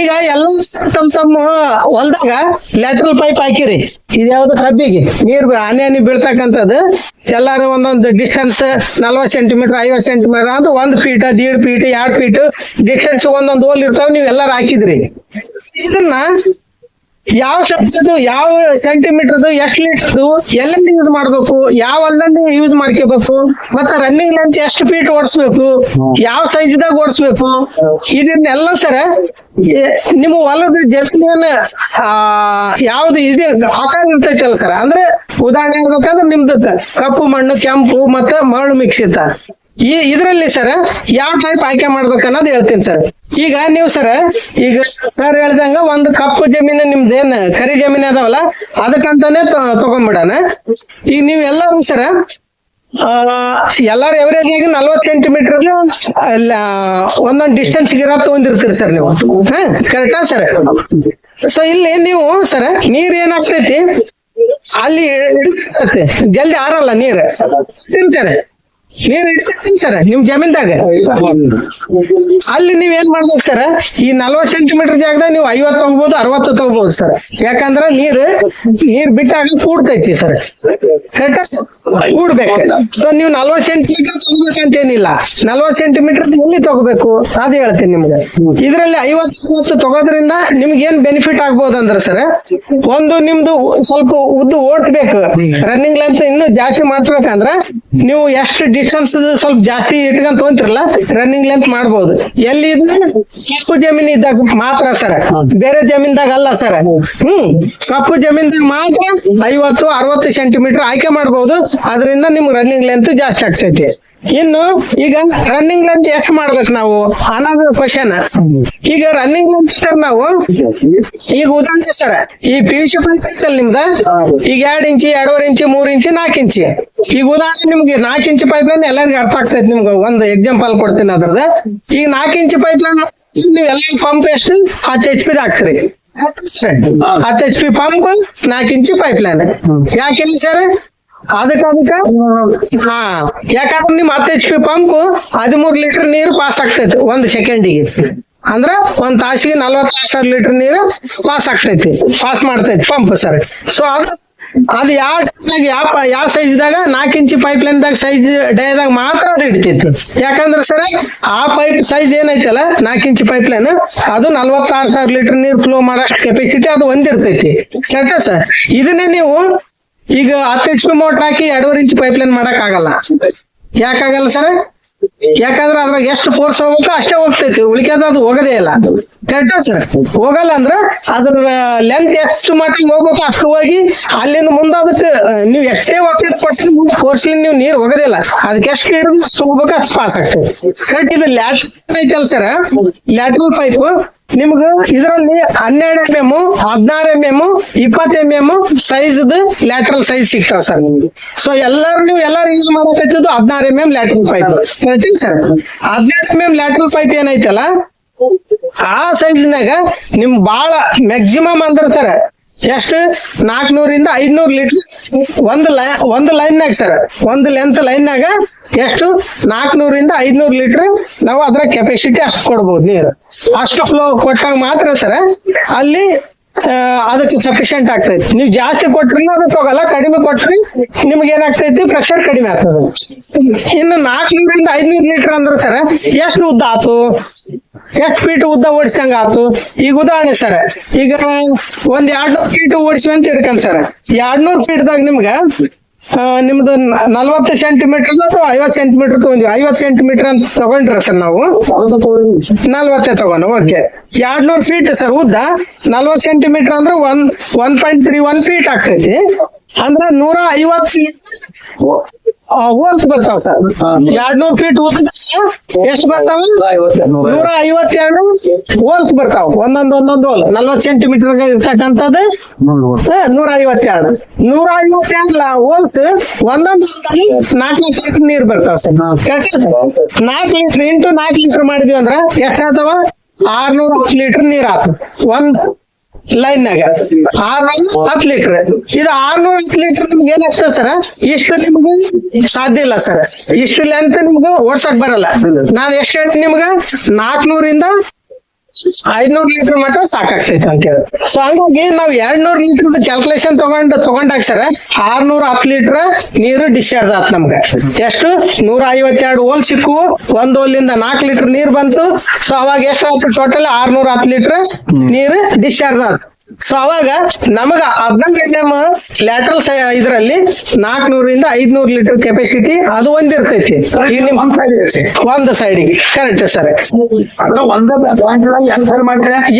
ಈಗ ಎಲ್ಲ ತಮ್ ತಮ್ಮ ಹೊಲ್ದಾಗ ಲ್ಯಾಟ್ರಲ್ ಪೈಪ್ ಹಾಕಿರಿ. ಇದ್ಯಾವ್ದು ಕಬ್ಬಿಗೆ? ನೀರ್ ಹನಿ ಹನಿ ಬೀಳ್ತಕ್ಕಂಥದ್ದು. ಎಲ್ಲಾರು ಒಂದೊಂದು ಡಿಸ್ಟೆನ್ಸ್ ನಲ್ವತ್ ಸೆಂಟಿಮೀಟರ್ ಐವತ್ ಸೆಂಟಿಮೀಟರ್ ಅಂದ್ರೆ ಒಂದ್ ಫೀಟ್ ದೀಡ್ ಫೀಟ್ ಎರಡ್ ಫೀಟ್ ಡಿಸ್ಟೆನ್ಸ್ ಒಂದೊಂದು ಹೋಲ್ ಇರ್ತಾವ ನೀವ್ ಎಲ್ಲಾರು ಹಾಕಿದ್ರಿ. ಇದನ್ನ ಯಾವ ಶಬ್ದದ್ದು, ಯಾವ ಸೆಂಟಿಮೀಟರ್ದು ಎಷ್ಟು ಲೀಟರ್ದು ಎಲ್ಲಿಂದ ಯೂಸ್ ಮಾಡ್ಬೇಕು, ಯಾವ ಹೊಲದಲ್ಲಿ ಯೂಸ್ ಮಾಡ್ಕೋಬೇಕು ಮತ್ತೆ ರನ್ನಿಂಗ್ ಲೆಂತ್ ಎಷ್ಟು ಫೀಟ್ ಓಡಿಸ್ಬೇಕು, ಯಾವ ಸೈಜ್ದಾಗ ಓಡಿಸ್ಬೇಕು, ಇದನ್ನೆಲ್ಲ ಸರ ನಿಮ್ಮ ಹೊಲದ ಆ, ಯಾವ್ದು ಇದೆ ಆಕಾರ ಇರ್ತೈತಲ್ಲ ಸರ್, ಅಂದ್ರೆ ಉದಾಹರಣೆ ಹೇಳ್ಬೇಕಂದ್ರೆ ನಿಮ್ದು ಕಪ್ಪು ಮಣ್ಣು ಕೆಂಪು ಮತ್ತೆ ಮರಳು ಮಿಕ್ಸ್ ಈ ಇದರಲ್ಲಿ ಸರ್ ಯಾವ ಟೈಪ್ ಆಯ್ಕೆ ಮಾಡ್ಬೇಕು ಅನ್ನೋದು ಹೇಳ್ತೀನಿ ಸರ್ ಈಗ ನೀವು ಸರ್ ಈಗ ಸರ್ ಹೇಳ್ದಂಗ ಒಂದು ಕಪ್ಪು ಜಮೀನು ನಿಮ್ದೇನ್ ಕರಿ ಜಮೀನು ಅದಾವಲ್ಲ, ಅದಕ್ಕಂತಾನೆ ತಗೊಂಡ್ಬಿಡಣ. ಈಗ ನೀವು ಎಲ್ಲರೂ ಸರ್ ಎಲ್ಲಾರು ಎವರೇಜ್ ಆಗಿ ನಲ್ವತ್ ಸೆಂಟಿಮೀಟರ್ ಒಂದೊಂದು ಡಿಸ್ಟೆನ್ಸ್ ಗಿರಾ ತಗೊಂಡಿರ್ತೀರಿ ಸರ್ ನೀವು. ಕರೆಕ್ಟಾ ಸರ್ ಸೊ ಇಲ್ಲಿ ನೀವು ಸರ್ ನೀರ್ ಏನಾಗ್ತೈತಿ ಅಲ್ಲಿ ಜಲ್ದಿ ಆರಲ್ಲ ನೀರ್. ತಿಂತಾರೆ. ನೀರ್ ಇಡ್ತೈತಿ ಸರ್? ನಿಮ್ ಜಮೀನ್ದಾಗ? ಅಲ್ಲಿ ನೀವ್ ಏನ್ ಮಾಡ್ಬೇಕು ಸರ್? ಈ ನಲ್ವತ್ ಸೆಂಟಿಮೀಟರ್ ಜಾಗದಾಗ ನೀವು ಐವತ್ ತಗೋಬಹುದು ಅರವತ್ತು ತಗೋಬಹುದು ಸರ್. ಯಾಕಂದ್ರ ನೀರ್ ನೀರ್ ಬಿಟ್ಟಾಗ ಕೂಡ್ತೈತಿ ಸರ್. ಕರೆಕ್ಟ್ ಕೂಡ್ಬೇಕು. ಸೊ ನೀವು ನಲ್ವತ್ ಸೆಂಟಿಮೀಟರ್ ತಗೋಬೇಕಂತೇನಿಲ್ಲ ನಲ್ವತ್ ಸೆಂಟಿಮೀಟರ್ ಎಲ್ಲಿ ತಗೋಬೇಕು? ಅದ್ ಹೇಳ್ತೀನಿ ನಿಮ್ಗೆ. ಇದ್ರಲ್ಲಿ ಐವತ್ತು, ಅರವತ್ತು ತಗೋದ್ರಿಂದ ನಿಮ್ಗೆ ಏನ್ ಬೆನಿಫಿಟ್ ಆಗ್ಬೋದು ಅಂದ್ರೆ ಸರ್, ಒಂದು ನಿಮ್ದು ಸ್ವಲ್ಪ ಉದ್ದು ಓಟ್ಬೇಕು. ರನ್ನಿಂಗ್ ಲೆಂತ್ ಇನ್ನೂ ಜಾಸ್ತಿ ಮಾಡ್ಬೇಕಂದ್ರ ನೀವು ಎಷ್ಟು ಡಿಸ್ಟೆನ್ಸ್ ಸ್ವಲ್ಪ ಜಾಸ್ತಿ ಇಟ್ಕೊಂಡ್ ತೊಗೊಂತಿರಲ್ಲ ರನ್ನಿಂಗ್ ಲೆಂತ್ ಮಾಡಬಹುದು ಎಲ್ಲಿ ಕಪ್ಪು ಜಮೀನ್ ಇದ್ದಾಗ ಮಾತ್ರ ಸರ್. ಬೇರೆ ಜಮೀನ್ದಾಗ ಅಲ್ಲ ಸರ್. ಹ್ಮ್, ಕಪ್ಪು ಜಮೀನ್ದಾಗ ಮಾತ್ರ ಐವತ್ತು, ಅರವತ್ತು ಸೆಂಟಿಮೀಟರ್ ಆಯ್ಕೆ ಮಾಡಬಹುದು ಅದರಿಂದ ನಿಮ್ಗೆ ರನ್ನಿಂಗ್ ಲೆಂತ್ ಜಾಸ್ತಿ ಆಗ್ತೈತಿ. ಇನ್ನು ಈಗ ರನ್ನಿಂಗ್ ಲೆಂತ್ ಎಷ್ಟು ಮಾಡ್ಬೇಕು ನಾವು? ಅನ್ನೋದು ಕ್ವಶನ್ ಈಗ ರನ್ನಿಂಗ್ ಲೆಂತ್ ಸರ್ ನಾವು? ಈಗ ಉದಾಹರಣೆ ಸರ್ ಈ ಪಿ ಯು ಸಿ ಪೈಪ್ ಐತಲ್ಲ ನಿಮ್ದ? ಈಗ ಎರಡ್ ಇಂಚಿ ಎರಡೂವರೆ ಇಂಚಿ ಮೂರ್ ಇಂಚಿ ನಾಲ್ಕು ಇಂಚಿ. ಈಗ ಉದಾಹರಣೆ ನಿಮ್ಗೆ ನಾಲ್ಕು ಇಂಚಿ ಪೈಪ್ ಲೈನ್ ಎಲ್ಲರಿಗೂ ಅರ್ಥ ಆಗ್ತೈತಿ ನಿಮ್ಗೆ. ಒಂದು ಎಕ್ಸಾಂಪಲ್ ಕೊಡ್ತೀನಿ ಅದ್ರದ್ದು. ಈಗ ನಾಲ್ಕು ಇಂಚಿ ಪೈಪ್ ಲೈನ್ ನೀವು ಎಲ್ಲ ಪಂಪ್ ಎಷ್ಟು? ಹತ್ತು ಎಚ್ ಪಿ ಹಾಕ್ತೀರಿ. ಹತ್ತು ಎಚ್ ಪಿ ಪಂಪ್ ನಾಲ್ಕು ಇಂಚಿ ಪೈಪ್ ಲೈನ್ ಯಾಕಿಲ್ಲ ಸರ್ ಅದಕ್ಕ ಅದಕ್ಕ ಹಾ. ಯಾಕಂದ್ರೆ ನಿಮ್ ಹತ್ತು ಎಚ್ ಪಿ ಪಂಪ್ ಹದಿಮೂರ್ ಲೀಟರ್ ನೀರು ಪಾಸ್ ಆಗ್ತೈತಿ ಒಂದ್ ಸೆಕೆಂಡಿಗೆ ಅಂದ್ರ ಒಂದ್ ತಾಸಿಗೆ ನಲ್ವತ್ತು ಸಾವಿರ ಲೀಟರ್ ನೀರು ಪಾಸ್ ಆಗ್ತೈತಿ ಪಾಸ್ ಮಾಡ್ತೈತಿ ಪಂಪ್ ಸರ್ ಸೊ ಅದು, ಅದ್ ಯಾವ ಯಾವ ಯಾವ ಸೈಜ್ದಾಗ ನಾಲ್ಕು ಇಂಚಿ ಪೈಪ್ ಲೈನ್ ದಾಗ ಸೈಜ್ ಡೇದಾಗ ಮಾತ್ರ ಅದು ಹಿಡಿತೈತಿ. ಯಾಕಂದ್ರೆ ಸರ್ ಆ ಪೈಪ್ ಸೈಜ್ ಏನೈತಲ್ಲ, ನಾಲ್ಕು ಇಂಚಿ ಪೈಪ್ ಲೈನ್ ಅದು ನಲ್ವತ್ತಾರು ಸಾವಿರ ಲೀಟರ್ ನೀರು ಫ್ಲೋ ಮಾಡೋ ಕೆಪಾಸಿಟಿ ಅದು ಒಂದಿರ್ತೈತಿ. ಸರ್ ಇದನ್ನೇ ನೀವು ಈಗ ಹತ್ತು ಎಚ್ ಪಿ ಮೋಟರ್ ಹಾಕಿ ಎರಡೂವರೆ ಇಂಚ್ ಪೈಪ್ ಲೈನ್ ಮಾಡಕ್ ಆಗಲ್ಲ. ಯಾಕಾಗಲ್ಲ ಸರ್ ಯಾಕಂದ್ರೆ ಅದ್ರಾಗ ಎಷ್ಟು ಫೋರ್ಸ್ ಹೋಗ್ಬೇಕು ಅಷ್ಟೇ ಹೋಗ್ತೈತಿ. ಉಳಿಕೆದ ಅದು ಹೋಗದೇ ಇಲ್ಲ. ಕರೆಕ್ಟಾ ಸರ್ ಹೋಗಲ್ಲ ಅಂದ್ರೆ ಅದ್ರ ಲೆಂತ್ ಎಷ್ಟು ಮಟ್ಟಿಗೆ ಹೋಗ್ಬೇಕು ಅಷ್ಟು ಹೋಗಿ ಅಲ್ಲಿಂದ ಮುಂದೆ ನೀವು ಎಷ್ಟೇ ಒತ್ತಡ ಕೊಟ್ಟು ಮುಂದೆ ಫೋರ್ಸ್ಲಿ ನೀವು ನೀರ್ ಹೋಗೋದಿಲ್ಲ ಅದಕ್ಕೆ ಎಷ್ಟು ನೀರು ಹೋಗ್ಬೇಕು ಅಷ್ಟು ಪಾಸ್ ಆಗ್ತದೆ. ಕರೆಕ್ಟ್ ಇದು ಲ್ಯಾಟ್ರಲ್ ಐತಲ್ ಸರ್ ಲ್ಯಾಟ್ರಲ್ ಪೈಪ್ ನಿಮ್ಗ ಇದರಲ್ಲಿ ಹನ್ನೆರಡು ಎಂ ಎಂ ಹದಿನಾರು ಎಂ ಎಂ ಇಪ್ಪತ್ತು M M size lateral size ಸಿಗ್ತಾವ ಸರ್ ನಿಮ್ಗೆ. ಸೊ ಎಲ್ಲಾರು ನೀವು ಎಲ್ಲಾರು ಯೂಸ್ ಮಾಡಕತ್ತಿದ್ದು ಹದಿನಾರು M M lateral pipe sir ಹದಿನೆಂಟು ಎಂ ಎಂ ಲ್ಯಾಟ್ರಲ್ ಪೈಪ್ ಏನೈತಲ್ಲ? ಆ ಸೈಜ್ನಾಗ ನಿಮ್ ಬಾಳ ಮ್ಯಾಕ್ಸಿಮಮ್ ಅಂದ್ರ ಸರ್ ಎಷ್ಟು? ನಾಲ್ಕನೂರಿಂದ ಐದ್ನೂರ್ ಲೀಟರ್ ಒಂದ್ ಲೈ, ಒಂದ್ ಲೈನ್ನಾಗ ಸರ್ ಒಂದ್ ಲೆಂತ್ ಲೈನ್ನಾಗ ಎಷ್ಟು? ನಾಲ್ಕನೂರಿಂದ ಐದ್ನೂರ್ ಲೀಟರ್ ನಾವು ಅದ್ರ ಕೆಪಾಸಿಟಿ ಅಷ್ಟು ಕೊಡ್ಬೋದು ನೀರು. ಅಷ್ಟು ಫ್ಲೋ ಕೊಟ್ಟಾಗ ಮಾತ್ರ ಸರ್ ಅಲ್ಲಿ ಅದಕ್ಕೆ ಸಫಿಶಿಯಂಟ್ ಆಗ್ತೈತಿ. ನೀವು ಜಾಸ್ತಿ ಕೊಟ್ರಿ ಅದು ತಗೋಲ್ಲ, ಕಡಿಮೆ ಕೊಟ್ರಿ ನಿಮ್ಗೆ ಏನಾಗ್ತೈತಿ ಪ್ರೆಷರ್ ಕಡಿಮೆ ಆಗ್ತದೆ. ಇನ್ನು ನಾಲ್ಕನೂರಿಂದ ಐದ್ನೂರ್ ಲೀಟರ್ ಅಂದ್ರೆ ಸರ್, ಎಷ್ಟು ಉದ್ದ ಆತು? ಎಷ್ಟು ಫೀಟ್ ಉದ್ದ ಓಡಿಸಂಗ ಆತು? ಈಗ ಉದಾಹರಣೆ ಸರ್, ಈಗ ಒಂದ್ ಎರಡ್ನೂರ್ ಫೀಟ್ ಓಡಿಸ್ವಿ ಅಂತ ಇಡ್ಕೊಂಡ್ ಸರ್, ಎರಡ್ನೂರ್ ಫೀಟ್ ದಾಗ ನಿಮ್ಗ ನಿಮ್ದು ನಲ್ವತ್ತು ಸೆಂಟಿಮೀಟರ್ ಅಥವಾ ಐವತ್ತು ಸೆಂಟಿಮೀಟರ್ ತಗೊಂಡ್ವಿ? ಐವತ್ ಸೆಂಟಿಮೀಟರ್ ಅಂತ ತಗೊಂಡ್ರ ಸರ್ ನಾವು? ನಲ್ವತ್ತೇ ತಗೊಂಡು ಓಕೆ. ಎರಡ್ನೂರ್ ಫೀಟ್ ಸರ್ ಉದ್ದ? ನಲ್ವತ್ ಸೆಂಟಿಮೀಟರ್ ಅಂದ್ರೆ one one point three one feet ಆಗ್ತೈತಿ. ಅಂದ್ರ ನೂರ ಐವತ್ತು ಹೋಲ್ಸ್ ಬರ್ತಾವ ಸರ್. ಎರಡ್ನೂರ್ ಫೀಟ್ ಉದ್ದ ಎಷ್ಟು ಬರ್ತಾವ? ನೂರ ಐವತ್ತೆರಡು ಹೋಲ್ಸ್ ಬರ್ತಾವ. ಒಂದೊಂದ್ ಒಂದೊಂದು ಹೋಲ್. ನಲ್ವತ್ ಸೆಂಟಿಮೀಟರ್ ಇರ್ತಕ್ಕಂಥದ್ದು ನೂರ ಐವತ್ತೆರಡು ನೂರ ಐವತ್ತೆರಡು ಹೋಲ್ಸ್ ಒಂದೊಂದು ನಾಲ್ಕು ಲೀಟರ್ ನೀರ್ ಬರ್ತಾವ ಸರ್. ನಾಲ್ಕು ಲೀಟರ್ ಇಂಟು ನಾಲ್ಕು ಲೀಟರ್ ಮಾಡಿದ್ವಿ ಅಂದ್ರ ಎಷ್ಟಾಗ್ತಾವ ಆರ್ನೂರ ಲೀಟರ್ ನೀರ್ ಆತ ಒಂದ್ ಲೈನ್ನಾಗ ಆರ್ನೂರ ಹತ್ತು ಲೀಟರ್. ಇದು ಆರ್ನೂರ ಹತ್ತು ಲೀಟರ್ ನಿಮ್ಗೆ ಏನಾಗ್ತದೆ ಸರ್? ಇಷ್ಟು ನಿಮ್ಗೆ ಸಾಧ್ಯ ಇಲ್ಲ ಸರ್. ಇಷ್ಟು ಅಂತ ನಿಮ್ಗೆ ಓಡ್ಸಕ್ ಬರಲ್ಲ. ನಾನು ಎಷ್ಟು ಹೇಳ್ತೀನಿ ನಿಮ್ಗೆ? ನಾಲ್ಕನೂರಿಂದ ಐದ್ನೂರ್ ಲೀಟರ್ ಮಟ್ಟ ಸಾಕಾಗ್ತೈತೆ ಅಂತ ಹೇಳಿ. ಸೊ ಹಂಗಾಗಿ ನಾವ್ ಎರಡ್ ನೂರ್ ಲೀಟರ್ ಕ್ಯಾಲ್ಕುಲೇಷನ್ ತಗೊಂಡ್ ತಗೊಂಡಾಗ ಸರ್ ಆರ್ನೂರ ಹತ್ತು ಲೀಟರ್ ನೀರು ಡಿಸ್ಚಾರ್ಜ್ ಆತ್ ನಮ್ಗೆ. ಎಷ್ಟು? ನೂರ ಐವತ್ತೆರಡು ಓಲ್ ಸಿಕ್ಕು ಒಂದ್ ಹೋಲಿಂದ ನಾಲ್ಕ್ ಲೀಟರ್ ನೀರ್ ಬಂತು. ಸೊ ಅವಾಗ ಎಷ್ಟು ಆಯ್ತು ಟೋಟಲ್ ಆರ್ನೂರ ಹತ್ತು ಲೀಟರ್ ನೀರು ಡಿಸ್ಚಾರ್ಜ್ ಆಯ್ತು ಸೊ ಅವಾಗ ನಮಗ ಹದಿನಾಲ್ಕು ಎಂ ಲ್ಯಾಟ್ರಲ್ ಇದ್ರಲ್ಲಿ ನಾಲ್ಕನೂರಿಂದ ಐದ್ನೂರ್ ಲೀಟರ್ ಕೆಪಾಸಿಟಿ ಅದು ಒಂದಿರ್ತೈತಿ. ಒಂದ್ ಸೈಡಿಗೆ ಕರೆಕ್ಟ್ ಸರ್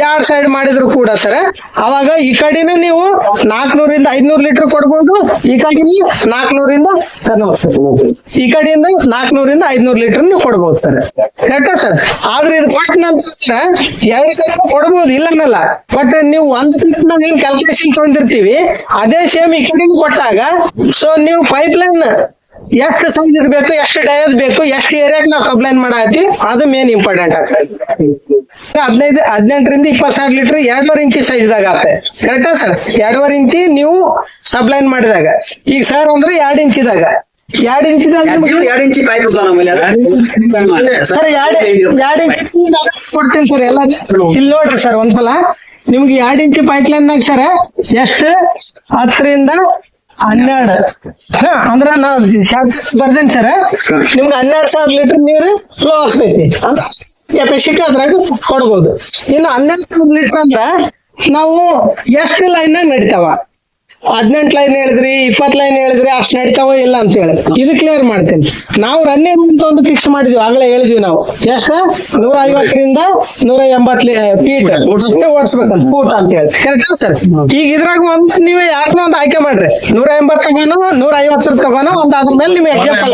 ಎರಡ್ ಸೈಡ್ ಮಾಡಿದ್ರು ಕೂಡ ಸರ್ ಅವಾಗ ಈ ಕಡೆನೂ ನೀವು ನಾಲ್ಕನೂರಿಂದ ಐದ್ನೂರ್ ಲೀಟರ್ ಕೊಡ್ಬೋದು ಈ ಕಡೆ ನಾಲ್ಕನೂರಿಂದ ಸರ್ ನಮಸ್ತೆ. ಈ ಕಡೆಯಿಂದ ನಾಲ್ಕನೂರಿಂದ ಐದ್ನೂರ್ ಲೀಟರ್ ನೀವು ಕೊಡ್ಬೋದು ಸರ್ ಕರೆಕ್ಟ್ ಸರ್ ಆದ್ರೆ ಇದು ಕೊಟ್ಟ ನಂತರ ಸರ್ ಎರಡು ಸೈಡ್ ಕೊಡ್ಬೋದು ಇಲ್ಲ ಬಟ್ ನೀವು ಒಂದ್ ಫೀಟ್ ನಾವ್ ಏನ್ ಕ್ಯಾಲ್ಕುಲೇಷನ್ ತಗೊಂಡಿರ್ತೀವಿ ಅದೇ ಸೇಮ್ ಈ ಕಡೆ ಕೊಟ್ಟಾಗ ಸೊ ನೀವು ಪೈಪ್ ಲೈನ್ ಎಷ್ಟು ಸೈಜ್ ಇರ್ಬೇಕು ಎಷ್ಟು ಡಯದ್ ಬೇಕು ಎಷ್ಟು ಏರಿಯಾಕ್ ನಾವು ಕಂಪ್ಲೇಂಟ್ ಮಾಡತ್ತೀವಿ ಅದು ಮೇನ್ ಇಂಪಾರ್ಟೆಂಟ್ ಆಗ್ತದೆ ಹದಿನೈದು ಹದಿನೆಂಟರಿಂದ ಇಪ್ಪತ್ತು ಸಾವಿರ ಲೀಟರ್ ಎರಡೂವರೆ ಇಂಚಿ ಸೈಜ್ದಾಗ ಆಗುತ್ತೆ ಕರೆಕ್ಟಾ ಸರ್ ಎರಡೂವರೆ ಇಂಚಿ ನೀವು ಸಬ್ಲೈನ್ ಮಾಡಿದಾಗ. ಈಗ ಸರ್ ಅಂದ್ರೆ ಎರಡ್ ಇಂಚಿದಾಗ ಎರಡ್ ಇಂಚ್ ಎರಡ್ ಎರಡು ಇಂಚಿ ಪೈಪ್ ಸರ್ ಎರಡ್ ಎರಡ್ ಇಂಚ್ ಕೊಡ್ತೀನಿ ಸರ್ ಎಲ್ಲ ಇಲ್ಲಿ ನೋಡ್ರಿ ಸರ್ ಒಂದ್ಸಲ. ನಿಮ್ಗೆ ಎರಡ್ ಇಂಚು ಪೈಪ್ ಲೈನ್ ಸರ್ ಎಷ್ಟು? ಹತ್ತರಿಂದ ಹನ್ನೆರಡು. ಹಾ ಅಂದ್ರ ನಾ ಬರ್ದೇನ್ ಸರ್? ನಿಮ್ಗೆ ಹನ್ನೆರಡು ಸಾವಿರ ಲೀಟರ್ ನೀರು ಫ್ಲೋ ಆಗ್ತೈತಿ. ಕೆಪಾಸಿಟಿ ಅದ್ರಾಗ ಕೊಡ್ಬೋದು. ಇನ್ನು ಹನ್ನೆರಡು ಸಾವಿರ ಲೀಟರ್ ಅಂದ್ರ ನಾವು ಎಷ್ಟು ಲೈನ್ ನಡಿತಾವ? ಹದಿನೆಂಟು ಲೈನ್ ಹೇಳಿದ್ರಿ ಇಪ್ಪತ್ ಲೈನ್ ಹೇಳಿದ್ರಿ, ಅಷ್ಟು ನಡೀತಾವೋ ಇಲ್ಲ ಅಂತ ಹೇಳಿ. ಇದು ಕ್ಲಿಯರ್ ಮಾಡ್ತೀನಿ. ನಾವು ರನ್ನಿಂಗ್ ಅಂತ ಒಂದು ಫಿಕ್ಸ್ ಮಾಡಿದ್ವಿ, ಆಗ್ಲೇ ಹೇಳಿದ್ವಿ ನಾವು. ಎಷ್ಟ? ನೂರ ಐವತ್ತರಿಂದ ನೂರ ಎಂಬತ್ ಫೀಟ್ ಓಡಿಸ್ಬೇಕಂತ ಫೂಟ್ ಅಂತ ಹೇಳಿ. ಸರ್ ಈಗ ಇದ್ರಾಗ ಒಂದು ನೀವೇ ಯಾರನ್ನ ಒಂದು ಆಯ್ಕೆ ಮಾಡ್ರಿ. ನೂರ ಎಂಬತ್ ತಗೋನು, ನೂರ ಐವತ್ತರ ತಗೋನು, ಒಂದ್ ಅದ್ರ ಮೇಲೆ ನಿಮ್ಗೆ ಎಕ್ಸಾಂಪಲ್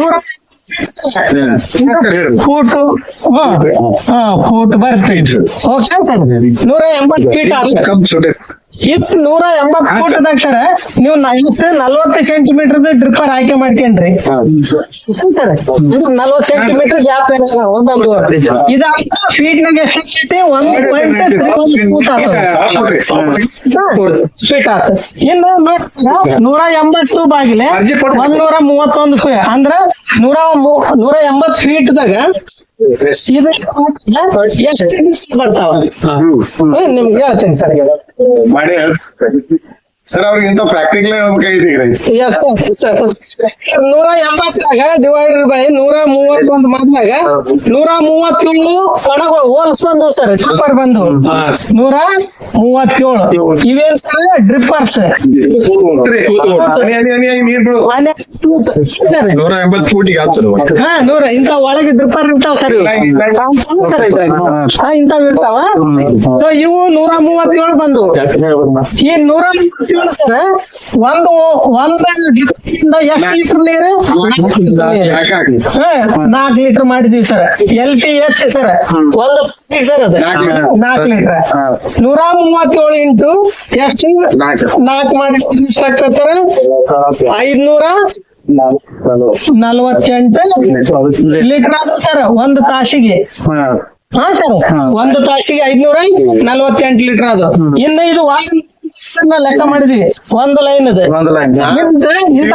ನೂರ ಫೂಟ್ ಹಾ ಫೂಟ್ ಬರ್ತೈತಿ ಓಕೆ ಸರ್ ನೂರ ಎಂಬತ್ತು ಫೀಟ್ ಆಗ್ತದೆ ಇದು ನೂರ ಎಂಬತ್ತು ಫೂಟ್ದಾಗ ಸರ್. ನೀವು ನಲ್ವತ್ತು ನಲ್ವತ್ತು ಸೆಂಟಿಮೀಟರ್ ಡ್ರಿಪ್ಪರ್ ಆಯ್ಕೆ ಮಾಡ್ಕೊಂಡ್ರಿ ಸರ್. ಇದು ನಲ್ವತ್ತು ಸೆಂಟಿಮೀಟರ್ ಗ್ಯಾಪ್ ಒಂದೊಂದು ಇದು ಫೀಟ್ ನಾಗ ಎಷ್ಟಾಗ್ತೈತಿ ಒಂದ್ ಪಾಯಿಂಟ್ ಫೂಟ್ ಆಗ್ತದೆ ಫೀಟ್ ಆತ. ಇನ್ನು ನೂರ ಎಂಬತ್ತು ಬಾಗಿಲೆ ಒಂದ್ ನೂರ ಮೂವತ್ತೊಂದು ಫೀಟ್ ಅಂದ್ರ ನೂರ ನೂರ ಎಂಬತ್ ಫೀಟ್ ದಾಗ ಎಷ್ಟು ಬರ್ತಾವ ಹ್ಮ್, ನಿಮ್ಗೆ ಹೇಳ್ತೀನಿ ಸರ್ ಮಾಡಿ ಸರ್ ಅವ್ರಿಗೆ ಇಂತ ಪ್ರಾಕ್ಟಿಕಲ್. ಎಸ್ ಸರ್ ನೂರ ಎಂಬತ್ತಾಗ ಡಿವೈಡೆಡ್ ಬೈ ನೂರ ಮೂವತ್ತೊಂದು ಮಾಡಿದಾಗ ನೂರ ಮೂವತ್ತೇಳು ಕಡಗ ಹೋಲ್ಸ್ ಬಂದು ಸರ್ ಡ್ರಿಪ್ಪರ್ ಬಂದು. ನೂರ ಮೂವತ್ತೇಳು. ಇವೇನ್ ಸರ್ ಡ್ರಿಪ್ಪರ್ಸ್ ನೀರ್ ಎಂಬತ್ ಫೂಟಿಗೆ ಹಾ ನೂರ ಇಂತ ಒಳಗೆ ಡ್ರಿಪ್ಪರ್ ಇರ್ತಾವ ಸರ್ ಸರ್. ಇಂತಾವ್ ಇರ್ತಾವ. ಇವು ನೂರ ಮೂವತ್ತೇಳು ಬಂದು. ಈ ನೂರ ಸರ್ ಒಂದು ಒಂದ್ ಡ್ರಿಪ್ಪಿಂದ ಎಷ್ಟು ಲೀಟರ್ ನೀರು. ನಾಲ್ಕು ಲೀಟರ್. ಮಾಡಿದೀವಿ sir. L T H sir. ಒಂದು ಸರ್ ಅದು. ನಾಲ್ಕು ಲೀಟರ್. ನೂರ ಮೂವತ್ತೇಳು ಇಂಟು ಎಷ್ಟು? ನಾಲ್ಕು. ಮಾಡಿ ಎಷ್ಟಾಗ್ತದೆ ಸರ್? ಐದ್ನೂರ ನಲ್ವತ್ತೆಂಟು ಲೀಟರ್ ಆಗುತ್ತೆ ಸರ್ ಒಂದು ತಾಸಿಗೆ. ಹಾ. ಸರ್. ಒಂದು ತಾಸಿಗೆ ಐದ್ನೂರ ನಲ್ವತ್ತೆಂಟು ಲೀಟರ್ ಅದು. ಇನ್ನು ಇದು ವಾರ ಲೆಕ್ಕ ಮಾಡಿದೀವಿ. ಒಂದು ಲೈನ್ ಅದ ಒಂದು ಲೈನ್ ನಿಮ್ದು ಇಂತ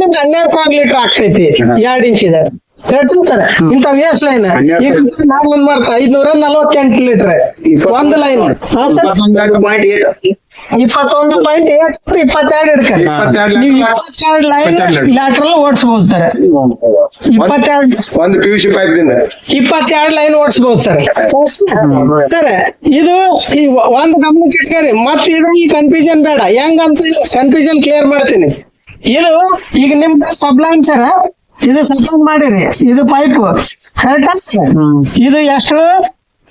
ನಿಮ್ಗೆ ಹನ್ನೆರಡು ಸಾವಿರ ಲೀಟರ್ ಆಗ್ತೈತಿ ಎರಡ್ ಇಂಚ್ ಇದೆ. Correct sir. ಇಂತ ವೇಸ್ಟ್ ಲೈನ್ ನಾವ್ ಒಂದ್ ಮಾಡ್ತಾ ಐದ್ನೂರ ನಲವತ್ತೆಂಟು ಲೀಟರ್ ಒಂದು ಲೈನ್ ಸರ್? ಇಪ್ಪತ್ತೊಂದು ಪಾಯಿಂಟ್ ಏಟ್ ಇಪ್ಪತ್ತೆರಡು ಇಪ್ಪತ್ತೆರಡು ನೀವು ಇಪ್ಪತ್ತೆರಡು ಲೈನ್ ಲ್ಯಾಟ್ರಲ್ ಓಡಿಸ್ಬೋದು ಸರ್. ಇಪ್ಪತ್ತೆರಡು ಒಂದು ಪಿ ಯು ಸಿ ಪೈಪ್ ದಿಂದ. ಇಪ್ಪತ್ತೆರಡು ಲೈನ್ ಓಡಿಸ್ಬಹುದು ಸರ್. ಸರ್ ಇದು ಒಂದ್ ಗಮನಕ್ಕೆ ಇಟ್ಕೊರಿ ಈ ಕನ್ಫ್ಯೂಷನ್ ಬೇಡ. ಹೆಂಗಂತ ಕನ್ಫ್ಯೂಷನ್ ಕ್ಲಿಯರ್ ಮಾಡ್ತೀನಿ. ಇದು ಈಗ ನಿಮ್ದು ಸಬ್ಲೈನ್ ಸರ್. ಇದು ಸಬ್ಲೈನ್ ಮಾಡಿರಿ. ಇದು ಪೈಪ್ ಇದು ಎಷ್ಟು?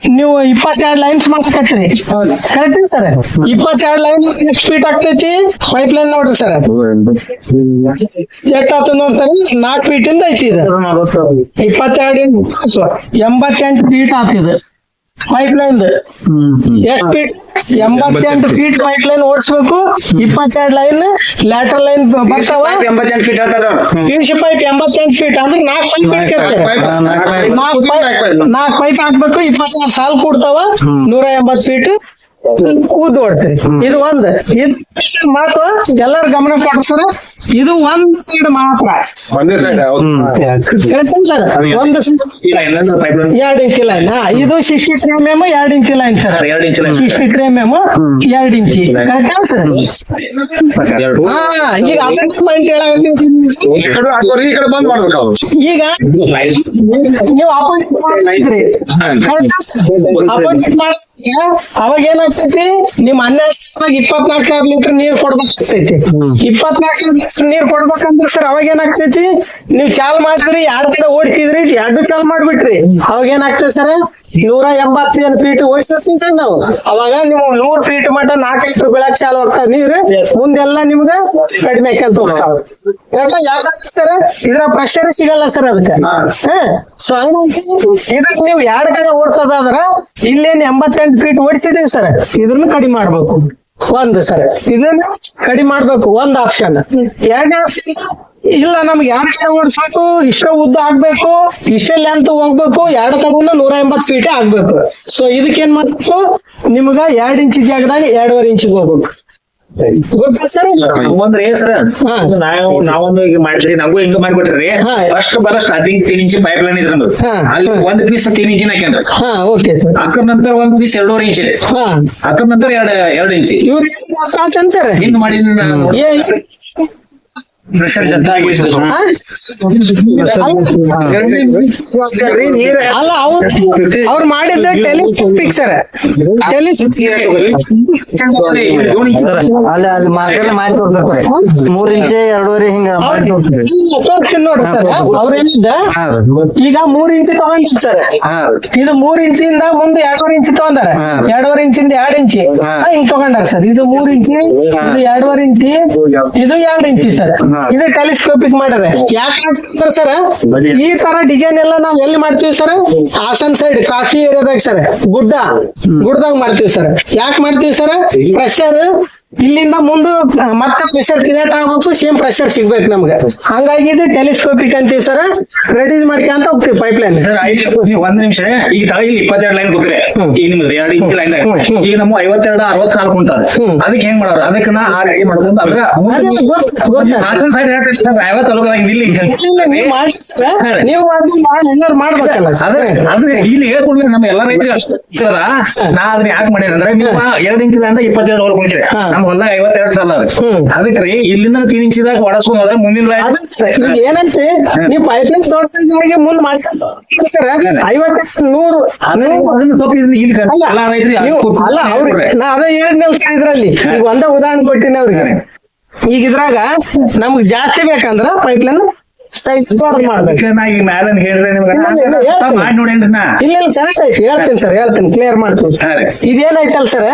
ನೀವು ಇಪ್ಪತ್ತೆರಡು ಲೈನ್ಸ್ ಮಾಡ್ಕತ್ರಿ. Correct sir? ಇಪ್ಪತ್ತೆರಡು ಲೈನ್ ಎಷ್ಟು ಫೀಟ್ ಆಗ್ತೈತಿ? ಪೈಪ್ ಲೈನ್ ನೋಡ್ರಿ ಸರ್. ಎಷ್ಟು ಆಗ್ತದ ನೋಡ್ತಾರೆ ನಾಲ್ಕು ಫೀಟ್ ಇಂದ ಐತಿ ಇದು. ಇಪ್ಪತ್ತೆರಡು ಎಂಬತ್ತೆಂಟು ಫೀಟ್ ಆತಿದು ಪೈಪ್ ಲೈನ್ ಎಷ್ಟು ಫೀಟ್ ಎಂಬತ್ತೆಂಟು ಫೀಟ್ ಪೈಪ್ ಲೈನ್ ಓಡಿಸ್ಬೇಕು. ಇಪ್ಪತ್ತೆರಡು ಲೈನ್ ಲ್ಯಾಟರ್ ಲೈನ್ ಬರ್ತಾವ. ಎಂಬತ್ತೆಂಟು ಫೀಟ್ ಪಿಯುಸಿ ಪೈಪ್ ಎಂಬತ್ತೆಂಟು ಫೀಟ್ ಅಂದ್ರೆ ನಾಲ್ಕು ಪೈಪ್ ನಾಲ್ಕು ಪೈಪ್ ಹಾಕ್ಬೇಕು. ಇಪ್ಪತ್ತೆರಡು ಸಾಲ್ ಕೊಡ್ತಾವ. ನೂರ ಎಂಬತ್ತು ಫೀಟ್ ಉದ್ದ ಹೊಡ್ತೀರಿ. ಇದು ಒಂದ್. ಇದು ಮಾತು ಎಲ್ಲಾರ ಗಮನ ಕೊಡ್ತಾರ ಇದು ಒಂದ್ ಸೈಡ್ ಮಾತ್ರ. ಒಂದೇ ಎರಡ್ ಇಂಚ್ ಲೈನ್ ಇದು ಸಿಕ್ಸ್ಟಿ ತ್ರೀ ಎಂ ಎಂ ಎರಡ್ inch line sir. Sixty three M M ಎರಡ್ ಇಂಚ್ ಕರೆಕ್ಟಾ ಸರ್. ಈಗ ಪಾಯಿಂಟ್ ಈಗ ನೀವು ಅಪೋಸಿಟ್ ಮಾಡಿದ್ರಿ. ಅಪೋಸಿಟ್ ಮಾಡಿದ್ರೆ. ಅವಾಗ ಏನಾಗ್ತೈತಿ ನಿಮ್ ಹನ್ನೆರಡು ಇಪ್ಪತ್ನಾಲ್ಕ ಲೀಟರ್ ನೀರ್ ಕೊಡ್ಬೇಕಾಗ್ತೈತಿ. ಇಪ್ಪತ್ನಾಲ್ಕ ಲೀಟರ್ ನೀರ್ ಕೊಡ್ಬೇಕಂದ್ರ ಸರ್ ಅವಾಗ ಏನಾಗ್ತೈತಿ? ನೀವ್ ಚಾಲ್ ಮಾಡಿದ್ರಿ ಎರಡ್ ಕಡೆ ಓಡಿಸಿದ್ರಿ ಎರಡು ಚಾಲ್ ಮಾಡ್ಬಿಟ್ರಿ. ಅವಾಗ ಏನಾಗ್ತೈತಿ ಸರ್? ನೂರ ಎಂಬತ್ತೇನು ಫೀಟ್ ಓಡಿಸ್ತೀವಿ ಸರ್ ನಾವು. ಅವಾಗ ನೀವು ನೂರ್ ಫೀಟ್ ಮಟ್ಟ ನಾಲ್ಕು ಲೀಟರ್ ಬೆಳಕ್ ಚಾಲ್ ಹೋಗ್ತಾವ ನೀರ್. ಮುಂದೆಲ್ಲ ನಿಮ್ಗ ಕಡಿಮೆ ಆಕಂತ ಹೋಗ್ತಾವ. ಯಾಕಂದ್ರೆ ಸರ್ ಇದ್ರ ಪ್ರೆಷರ್ ಸಿಗಲ್ಲ ಸರ್ ಅದಕ್ಕೆ. ಸೊ ಹಂಗಾಗಿ ಇದಕ್ ನೀವು ಎರಡ್ ಕಡೆ ಓಡಿಸೋದಾದ್ರ ಇಲ್ಲೇನ್ ಎಂಬತ್ತೆಂಟು ಫೀಟ್ ಓಡಿಸಿದೀವಿ ಸರ್. ಇದ್ರನ್ನ ಕಡಿಮೆ ಮಾಡ್ಬೇಕು. ಒಂದು ಸರ್. ಇದನ್ನ ಕಡಿಮೆ ಮಾಡ್ಬೇಕು ಒಂದ್ ಆಪ್ಷನ್ ಎರಡನೇ ಆಪ್ಷನ್ ಇಲ್ಲ ನಮ್ಗೆ ಎರಡ್ ಕಡೆ ಓಡಿಸ್ಬೇಕು? ಇಷ್ಟ ಉದ್ದ ಆಗ್ಬೇಕು ಇಷ್ಟೇ ಲೆಂತ್ ಹೋಗ್ಬೇಕು ಎರಡ್ ತಗೊಂಡು ನೂರ ಎಂಬತ್ ಫೀಟ್ ಆಗ್ಬೇಕು. ಸೊ ಇದಕ್ಕೆ ಏನ್ ಮಾಡ್ಬೇಕು? ನಿಮ್ಗ ಎರಡ್ ಇಂಚ್ ಜಾಗದಾಗ ಎರಡೂವರೆ ಇಂಚಿಗೆ ಹೋಗ್ಬೇಕು. ಒಂದ್ರಿ ಸರ್. ನಾವು ನಾವೊಂದು ಈಗ ಮಾಡಿದ್ರಿ ನಮಗೂ ಹಿಂಗ ಮಾಡ್ಬಿಟ್ರಿ. ಫಸ್ಟ್ ಬರ ಸ್ಟಾರ್ಟಿಂಗ್ ತೀನ್ ಇಂಚ್ ಪೈಪ್ ಲೈನ್ ಇದ್ರಂದು. ಅಲ್ಲಿ ಒಂದ್ ಪೀಸ್ ತೀನ್ ಇಂಚಿನ ಹಾಕ್ಯಾನ್ರಿ ಹಾ ಓಕೆ ಸರ್ ಅಕ್ಕರ ನಂತರ ಒಂದ್ ಪೀಸ್ ಎರಡೂವರೆ ಇಂಚ್ ಇದೆ ಅಕ್ಕರ ನಂತರ ಎರಡ್ ಎರಡ್ ಇಂಚ್ ಇವ್ರ ಸರ್? ಹಿಂಗ್ ಮಾಡಿ ಪ್ರೆಷರ್? ಅಲ್ಲ ಅವ್ರು ಅವ್ರು ಮಾಡಿದ್ದ ಟೆಲಿಸ್ ಅಲ್ಲಿ ಅಲ್ಲಿ ಮಾರ್ಕರ್ ಮಾಡಿ ತೋರ್ಬೇಕು ಮೂರ್ ಇಂಚ್ ಎರಡೂವರೆ ಹಿಂಗ ನೋಡ್ರಿ ಸರ್ ಅವ್ರ ಏನಿದ್ದ ಈಗ ಮೂರ್ ಇಂಚ್ ತಗೊಂಡ್ ಸರ್. ಇದು ಮೂರ್ ಇಂದ ಮುಂದೆ ಎರಡೂವರೆ ಇಂಚ್ ತಗೊಂಡಾರ. ಎರಡೂವರೆ ಇಂಚಿಂದ ಎರಡ್ ಇಂಚ್. ಹಾ, ಹಿಂಗ್ ತಗೊಂಡಾರ ಸರ್. ಇದು ಮೂರ್ ಇಂಚ್ ಇದು ಎರಡೂವರೆ ಇಂಚ್ ಇದು ಎರಡ್ ಇಂಚ್ ಸರ್. ಇದು ಟೆಲಿಸ್ಕೋಪಿಕ್ ಮಾಡ್ಯಾರ. ಯಾಕೆ ಸರ್ ಈ ತರ ಡಿಸೈನ್ ಎಲ್ಲ ನಾವ್ ಎಲ್ಲಿ ಮಾಡ್ತೀವಿ ಸರ್? ಹಾಸನ್ ಸೈಡ್ ಕಾಫಿ ಏರಿಯಾದಾಗ ಸರ್. ಗುಡ್ಡ. ಗುಡ್ಡದಾಗ ಮಾಡ್ತೀವಿ ಸರ್. ಯಾಕೆ ಮಾಡ್ತೀವಿ ಸರ್? ಪ್ರೆಷರ್ ಇಲ್ಲಿಂದ ಮುಂದೆ ಮತ್ತೆ ಪ್ರೆಷರ್ ಕ್ರಿಯೇಟ್ ಆಗ್ಬೇಕು ಸೇಮ್ ಪ್ರೆಷರ್ ಸಿಗ್ಬೇಕು ನಮ್ಗೆ. ಹಂಗಾಗಿ ಇದು ಟೆಲಿಸ್ಕೋಪಿಕ್ ಅಂತೀವಿ ಸರ್ ರೆಡಿ ಮಾಡ್ಕೊಂತ ಹೋಗ್ತೀವಿ ಪೈಪ್ ಲೈನ್ ಒಂದ್ ನಿಮಿಷ. ಈಗ ತಾಯಿ ಇಲ್ಲಿ ಇಪ್ಪತ್ತೆರಡು ಲೈನ್ ಕೊಟ್ಟರೆ. ಈಗ ನಿಮ್ದು ಎರಡು ಇಂಚ್ ಲೈನ್. ಈಗ ನಮ್ಮ ಐವತ್ತೆರಡು ಅರವತ್ನಾಲ್ಕು ಅಂತ. ಅದಕ್ಕೆ ಹೆಂಗ್ ಮಾಡೋರು? ಅದಕ್ಕೆ ನಾ ಆ ರೆಡಿ ಅಲೋಗದಾಗ ಇಲ್ಲಿ ನಮ್ಮ ಎಲ್ಲಾ ರೈತರು. ನಾ ಅದನ್ನ ಯಾಕೆ ಮಾಡ್ಯಾರ ನಿಮ್ಮ ಎರಡು ಅಂತ ಇಪ್ಪತ್ತೆರಡು ವರ್ಷ ನಮ್ಮ ಹೊಲ್ದಾಗ ಐವತ್ತೆರಡು ಸಾಲ ಅದ. ಹ್ಮ್. ಅದಕ್ಕೆ ರೀ ಇಲ್ಲಿಂದ ತೀನ್ ಇಂಚಿದಾಗ ಹೊಡಸ್ಕೊಂಡ್ ಹೋದ್ರೆ ಮುಂದಿನ ಲೈನ್ ಏನಂತೆ ನೀವು ಪೈಪ್ ಲೈನ್ ತೋರ್ಸಿದ್ರೆ ಮುಂದೆ ಮಾಡ್ಕೊಂಡು ಸರ್ ನೂರು ಅಲ್ಲ ನಾ ಅದೇ ಹೇಳಿದ್ನಲ್ಲ sir ಇದ್ರಲ್ಲಿ. ಈಗ ಒಂದೇ ಉದಾಹರಣೆ ಕೊಟ್ಟಿನಿ ಅವ್ರಿಗೆ. ಈಗ ಇದ್ರಾಗ ನಮ್ಗ್ ಜಾಸ್ತಿ ಬೇಕಂದ್ರ ಪೈಪ್ ಲೈನ್ ಮಾಡ್ಬೇಕು ಮಾಡಿ. ನೋಡೇನ್ರಿ ನಾ. ಇಲ್ಲ ಇಲ್ಲ ಐತಿ ಹೇಳ್ತೀನಿ ಸರ್. ಹೇಳ್ತೀನಿ ಕ್ಲಿಯರ್ ಮಾಡ್ತೀನಿ. ಹಾ ರೀ. ಇದೇನೈತಲ್ ಸರ್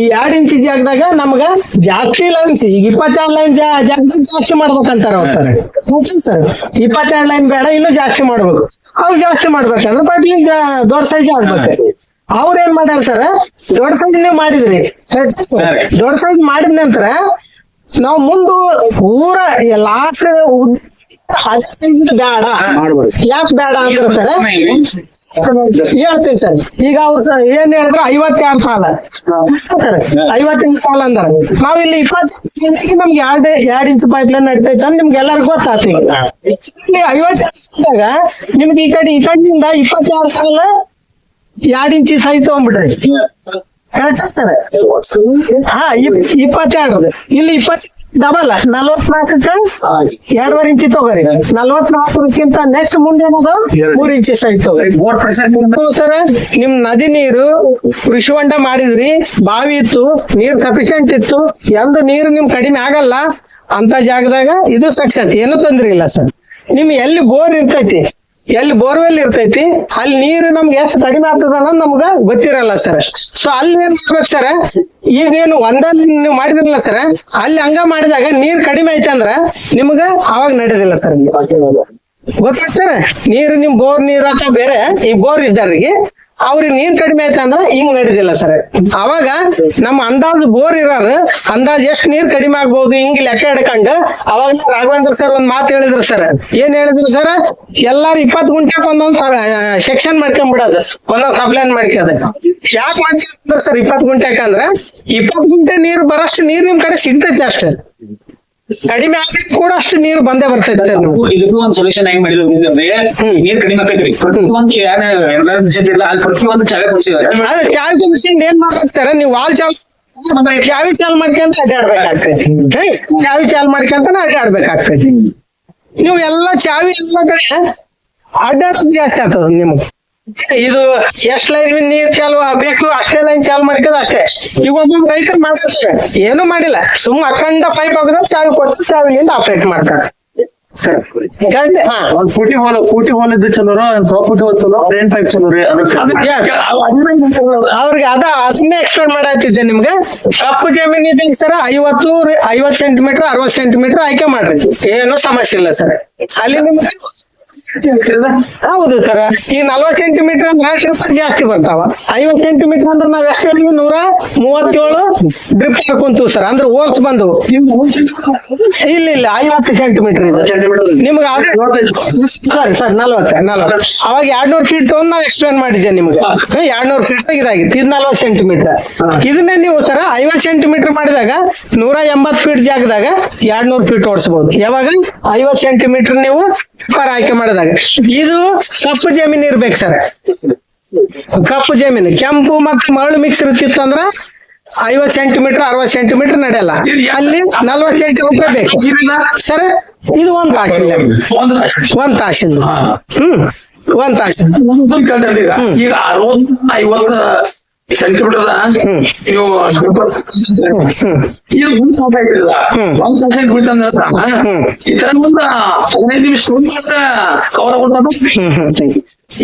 ಈ ಎರಡ್ ಇಂಚ್ ಜಾಗದಾಗ ನಮ್ಗ ಜಾಸ್ತಿ ಲೈನ್ಸ್ ಈಗ ಇಪ್ಪತ್ತೆರಡು ಲೈನ್ ಜಾಸ್ತಿ ಜಾಸ್ತಿ ಮಾಡ್ಬೇಕಂತಾರ ಅವ್ರ ಸರ್. Okay sir. ಇಪ್ಪತ್ತೆರಡು ಲೈನ್ ಬೇಡ ಇನ್ನು ಜಾಸ್ತಿ ಮಾಡ್ಬೇಕು. ಅವ್ರು ಜಾಸ್ತಿ ಮಾಡ್ಬೇಕಂದ್ರೆ ಪೈಪ್ಲಿಂಗ್ ದೊಡ್ಡ ಸೈಜ್ ಆಗ್ಬೇಕು. ಅವ್ರ ಏನ್ ಮಾಡ್ಯಾರ ಸರ್ ದೊಡ್ಡ ಸೈಜ್ ನೀವು ಮಾಡಿದ್ರಿ? ದೊಡ್ಡ ಸೈಜ್ ಮಾಡಿದ ನಂತರ ನಾವು ಮುಂದು ಪೂರ ಲಾಸ್ಟ್ ಸೈಜ್ ಬೇಡ ಯಾಕೆ ಬೇಡ ಅಂತ ಹೇಳ್ತೀವಿ ಹೇಳ್ತೀನಿ ಸರ್. ಈಗ ಅವ್ರು ಏನ್ ಹೇಳಿದ್ರು? ಐವತ್ತೆರಡು ಸಾಲ. ಸರ್. ಐವತ್ತೆಂಟು ಸಾಲ ಅಂದಾರ. ನಾವ್ ಇಲ್ಲಿ ಇಪ್ಪತ್ತು ನಮ್ಗೆ ಎರಡ್ ಎರಡ್ ಇಂಚ್ ಪೈಪ್ ಲೈನ್ ನಡೀತೈತೆ ಅಂತ ನಿಮ್ಗೆ ಎಲ್ಲರಿಗೂ ಗೊತ್ತಾತ ಇಲ್ಲಿ ಐವತ್ತೆರಡು ಸಾಲಾಗ ನಿಮ್ಗೆ ಈ ಕಡೆ ಈ ಕಡೆಯಿಂದ ಇಪ್ಪತ್ತೆರಡು ಸಾಲ ಎರಡ್ ಇಂಚ್ ಸೈಜ್ ತಗೊಂಡ್ಬಿಡ್ರಿ. Correct sir? ಹಾ ಇಪ್- ಇಪ್ಪತ್ತೆರಡು ಇಲ್ಲಿ ಇಪ್ಪತ್ ಡಬಲ್ ನಲ್ವತ್ನಾಲ್ಕಕ್ಕ ಎರಡುವರೆ ಇಂಚಿ ತಗೋರಿ. ನಲ್ವತ್ನಾಲ್ಕಕ್ಕಿಂತ ನೆಕ್ಸ್ಟ್ ಮುಂದೆ ಏನದು? ಮೂರ್ ಇಂಚಿ ಸೈಜ್ ತಗೋರಿ. ಸರ್. ನಿಮ್ ನದಿ ನೀರು ಕೃಷಿ ಹೊಂಡ ಮಾಡಿದ್ರಿ. ಬಾವಿ ಇತ್ತು ನೀರ್ ಸಫಿಶಿಯಂಟ್ ಇತ್ತು. ಎಂದ ನೀರು ನಿಮ್ ಕಡಿಮೆ ಆಗಲ್ಲ. ಅಂತ ಜಾಗದಾಗ ಇದು ಸಕ್ಸಸ್ ಏನು ತೊಂದ್ರೆ ಇಲ್ಲ ಸರ್. ನಿಮ್ ಎಲ್ಲಿ ಬೋರ್ ಇರ್ತೈತಿ? ಎಲ್ಲಿ ಬೋರ್ವೆಲ್ ಇರ್ತೈತಿ, ಅಲ್ಲಿ ನೀರು ನಮ್ಗೆ ಎಷ್ಟು ಕಡಿಮೆ ಆಗ್ತದ ಅನ್ನೋದು ನಮ್ಗ ಗೊತ್ತಿರಲ್ಲ ಸರ್ ಸೊ ಅಲ್ಲಿ ಏನ್ ಮಾಡ್ಬೇಕು ಸರ್, ಈಗೇನು ಒಂದ ನೀವು ಮಾಡಿದಿರಲ್ಲ ಸರ್, ಅಲ್ಲಿ ಹಂಗ ಮಾಡಿದಾಗ ನೀರ್ ಕಡಿಮೆ ಐತೆ ಅಂದ್ರ ನಿಮ್ಗ ಅವಾಗ ನಡೆದಿಲ್ಲ ಸರ್. ಗೊತ್ತಾ ಸರ್? ನೀರು, ನಿಮ್ ಬೋರ್ ನೀರ್ ಅಥವಾ ಬೇರೆ, ಈ ಬೋರ್ ಇದ್ದಾರಿಗೆ ಅವ್ರಿಗೆ ನೀರ್ ಕಡಿಮೆ ಆಯ್ತು ಅಂದ್ರೆ ಹಿಂಗ್ ನಡೆದಿಲ್ಲ ಸರ್. ಅವಾಗ ನಮ್ಮ ಅಂದಾಜು ಬೋರ್ ಇರಾರ ಅಂದಾಜ್ ಎಷ್ಟ್ ನೀರ್ ಕಡಿಮೆ ಆಗ್ಬಹುದು ಹಿಂಗ್ ಲೆಕ್ಕ ಹಿಡ್ಕೊಂಡು ಅವಾಗ ರಾಘವೇಂದ್ರ ಸರ್ ಒಂದ್ ಮಾತು ಹೇಳಿದ್ರು ಸರ್. ಏನ್ ಹೇಳಿದ್ರು ಸರ್? ಎಲ್ಲಾರು ಇಪ್ಪತ್ ಗುಂಟೆಕ್ ಒಂದೊಂದ್ ಸೆಕ್ಷನ್ ಮಾಡ್ಕೊಂಡ್ಬಿಡೋದು ಒಂದೊಂದ್ ಸಪ್ಲೈನ್ ಮಾಡ್ಕೋದು ಯಾಕೆ ಮಾಡ್ಕೊಂಡ್ರು ಸರ್ ಇಪ್ಪತ್ ಗುಂಟೆಕ್ ಅಂದ್ರೆ ಇಪ್ಪತ್ ಗುಂಟೆ ನೀರು ಬರೋಷ್ಟು ನೀರ್ ನಿಮ್ ಕಡೆ ಸಿಗ್ತೈತೆ ಅಷ್ಟೇ. ಕಡಿಮೆ ಆಗಿದ್ರು ಕೂಡ ಅಷ್ಟು ನೀರು ಬಂದೇ ಬರ್ತೈತೆ. ಇದಕ್ಕೂ ಒಂದ್ ಸೊಲ್ಯೂಷನ್ ಹೆಂಗ್ ಮಾಡಿದ್ರು ಅಂದ್ರೆ ನೀರ್ ಕಡಿಮೆ ಆಗ್ತೈತ್ರಿ ಪ್ರತಿಯೊಂದು ಎಲ್ಲ ಅಲ್ಲಿ ಪ್ರತಿಯೊಂದು ಜಾಗ ಕೊಡ್ಸಿದಾರೆ. ಅದೇ ಕ್ಯಾವಿ ಮಿಷಿನ್ ಏನ್ ಮಾಡ್ತಾರೆ ಸರ್? ನೀವು ವಾಲ್ ಚಾಲ್ ಚಾವಿ ಚಾಲ್ ಮಾಡ್ಕೊಂತ ಅಡ್ಡಾಡ್ಬೇಕಾಗ್ತೈತಿ ಹೇ, ಕ್ಯಾವಿ ಚಾಲ್ ಮಾಡ್ಕೊಂತ ಅಡ್ಡಾಡ್ಬೇಕಾಗ್ತೈತಿ ನೀವು ಎಲ್ಲಾ ಚಾವಿ ಎಲ್ಲ ಕಡೆ ಅಡ್ಡಾಡೋದು ಜಾಸ್ತಿ ಆಗ್ತದ ನಿಮ್ಗೆ. ಇದು ಎಷ್ಟ್ ಲೈನ್ ನೀರ್ ಚಾಲು ಬೇಕು ಅಷ್ಟೇ ಲೈನ್ ಚಾಲು ಮಾಡ್ಕೋದು ಅಷ್ಟೇ. ಈಗ ಒಬ್ಬೊಬ್ಬ ರೈತರು ಮಾಡ್ತಾರೆ ಏನು ಮಾಡಿಲ್ಲ. ಸುಮ್ ಅಖಂಡ ಪೈಪ್ ಹಾಕಿದ್ರೆ ಚಾವಿ ಕೊಟ್ಟು ಚಾವಿನಿಂದ ಆಪರೇಟ್ ಮಾಡ್ತಾರೆ. ಒಂದ್ ಪೂಟಿ ಹೋಲ್ ಇದ್ದು ಚಲೋ ಒಂದ್ ಹೋಲ್ ಚಲೋ ಪೈಪ್ ಚಲೋ ರೀ ಅದಕ್ಕೆ ಅವ್ರಿಗೆ ಅದ ಅದನ್ನೇ ಎಕ್ಸ್ಪ್ಲೇನ್ ಮಾಡತ್ತಿದ್ದೆ ನಿಮ್ಗೆ. ಕಪ್ಪು ಜಮೀನ್ ಇದೆ ಸರ್ ಐವತ್ತು ಐವತ್ ಸೆಂಟಿಮೀಟರ್ ಅರವತ್ ಸೆಂಟಿಮೀಟರ್ ಆಯ್ಕೆ ಮಾಡ್ರಿ. ಏನು ಸಮಸ್ಯೆ ಇಲ್ಲ ಸರ್. ಅಲ್ಲಿ ನಿಮ್ಗೆ ಹೌದು ಸರ್ ಈ ನಲ್ವತ್ ಸೆಂಟಿಮೀಟರ್ ಅಂದ್ರೆ ಜಾಸ್ತಿ ಬರ್ತಾವ. ಐವತ್ ಸೆಂಟಿಮೀಟರ್ ಅಂದ್ರೆ ನಾವ್ ಎಷ್ಟು ಹೇಳಿದ್ವಿ? ನೂರ ಮೂವತ್ತೇಳು? ಡ್ರಿಪ್ ಹಾಕೊಂತೀವಿ ಸರ್ ಅಂದ್ರೆ ಓಲ್ಸ್ ಬಂದು. ಇಲ್ಲ ಇಲ್ಲ, ಐವತ್ತು ಸೆಂಟಿಮೀಟರ್ ಇದೆ. ನಿಮ್ಗೆ ಸರಿ, ಸರ್, ನಲ್ವತ್ತ, ನಲ್ವತ್ತು. ಅವಾಗ ಎರಡ್ನೂರ್ ಫೀಟ್ ತಗೊಂಡ್ ನಾವ್ ಎಕ್ಸ್ಪ್ಲೇನ್ ಮಾಡಿದ್ದೆ ನಿಮ್ಗೆ. ಎರಡ್ನೂರು ಫೀಟ್ ಇದಾಗಿತ್ತು ಇದು ನಲ್ವತ್ ಸೆಂಟಿಮೀಟರ್ ಇದನ್ನೇ ನೀವು ಸರ್ ಐವತ್ ಸೆಂಟಿಮೀಟರ್ ಮಾಡಿದಾಗ ನೂರ ಎಂಬತ್ ಫೀಟ್ ಜಾಗದಾಗ ಎರಡ್ನೂರ್ ಫೀಟ್ ಓಡಿಸಬಹುದು ಯಾವಾಗ? ಐವತ್ ಸೆಂಟಿಮೀಟರ್ ನೀವು ಆಯ್ಕೆ ಮಾಡಿದಾಗ. ಇದು ಕಪ್ಪು ಜಮೀನ್ ಇರ್ಬೇಕು ಸರ್. ಕಪ್ಪು ಜಮೀನು ಕೆಂಪು ಮತ್ತೆ ಮರಳು ಮಿಕ್ಸ್ ಇರ್ತಿತ್ತಂದ್ರ ಐವತ್ ಸೆಂಟಿಮೀಟರ್ ಅರವತ್ ಸೆಂಟಿಮೀಟರ್ ನಡೆಯಲ್ಲ. ಅಲ್ಲಿ ನಲ್ವತ್ ಸೆಂಟಿಮೀಟರ್ ಬೇಕು. ಸರ್ ಇದು ಒಂದ್ ತಾಸಿಲ್ಲ ಒಂದ್ ತಾಸಿಂದ. ಹ್ಮ್. ಒಂದ್ ತಾಸಿಂದ. ಈಗ ಅರವತ್ತು ಐವತ್ತು ನೀವು ಇದು ಒಂದ್. ಒಂದ್ ಬಿಡ್ತಂದ್ರ ಹ್ಮ್. ಈ ತರ ಮುಂದ ಹದಿನೈದು ನಿಮಿಷ ಮಾತ್ರ ಕವರ್.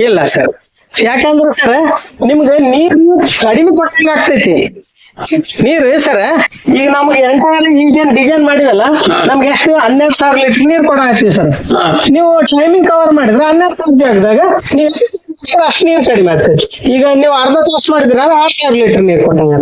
ಇಲ್ಲ ಸರ್ ಯಾಕಂದ್ರೆ ಸರ್ ನಿಮ್ಗೆ ನೀರು ಕಡಿಮೆ ಕೊಟ್ಟಂಗ ಆಗ್ತೈತಿ? ನೀರು ಸರ್ ಈಗ ನಮ್ಗೆ ಎಂಟೈರ್ ಈಗೇನ್ ಡಿಸೈನ್ ಮಾಡಿದಲ್ಲ ನಮ್ಗೆ ಎಷ್ಟು? ಹನ್ನೆರಡು ಸಾವಿರ ಲೀಟರ್ ನೀರ್ ಕೊಡಾಕ್ತಿವಿ ಸರ್. ನೀವು ಟೈಮಿಂಗ್ ಕವರ್ ಮಾಡಿದ್ರೆ ಹನ್ನೆರಡು ಸಾವಿರ ಜಾಗದಾಗ ನೀವು ಅಷ್ಟು ನೀರು ಕಡಿಮೆ ಆಗ್ತದೆ ಈಗ ನೀವು ಅರ್ಧ ತಾಸು ಮಾಡಿದ್ರೆ ಆರು ಸಾವಿರ ಲೀಟರ್ ನೀರು ಕೊಟ್ಟಂಗ